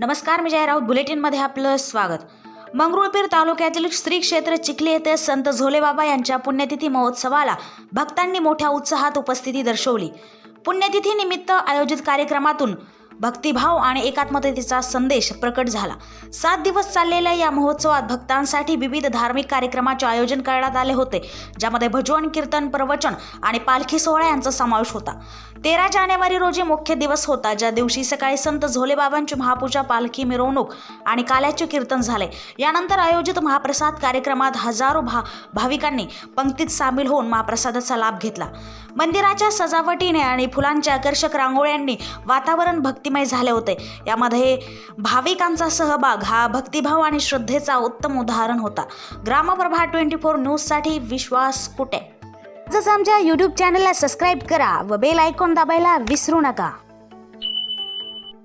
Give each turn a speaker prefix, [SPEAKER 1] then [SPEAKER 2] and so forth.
[SPEAKER 1] नमस्कार मी जय राऊत बुलेटिनमध्ये आपलं स्वागत. मंगरुळपीर तालुक्यातील श्री क्षेत्र चिखली येथे संत झोलेबाबा यांच्या पुण्यतिथी महोत्सवाला भक्तांनी मोठ्या उत्साहात उपस्थिती दर्शवली. पुण्यतिथी निमित्त आयोजित कार्यक्रमातून भक्तिभाव आणि एकात्मतेचा संदेश प्रकट झाला. सात दिवस चाललेल्या या महोत्सवात भक्तांसाठी विविध धार्मिक कार्यक्रमाचे आयोजन करण्यात आले होते ज्यामध्ये भजन कीर्तन प्रवचन आणि पालखी सोहळा यांचा समावेश होता. तेरा जानेवारी रोजी मुख्य दिवस होता ज्या दिवशी सकाळी संत झोलेबाबांची महापूजा पालखी मिरवणूक आणि काल्याचे कीर्तन झाले. यानंतर आयोजित महाप्रसाद कार्यक्रमात हजारो भा भाविकांनी पंक्तीत सामील होऊन महाप्रसादाचा लाभ घेतला. मंदिराच्या सजावटीने आणि फुलांच्या आकर्षक रांगोळ्यांनी वातावरण भक्ती भक्तिमय झाले होते. यामध्ये भाविकांचा सहभाग हा भक्तिभाव आणि श्रद्धेचा उत्तम उदाहरण होता. ग्रामप्रभा ट्वेंटी फोर न्यूजसाठी विश्वास कुटे. आजच आमच्या यूट्यूब चॅनलला सबस्क्राईब करा व बेल आयकॉन दाबायला विसरू नका.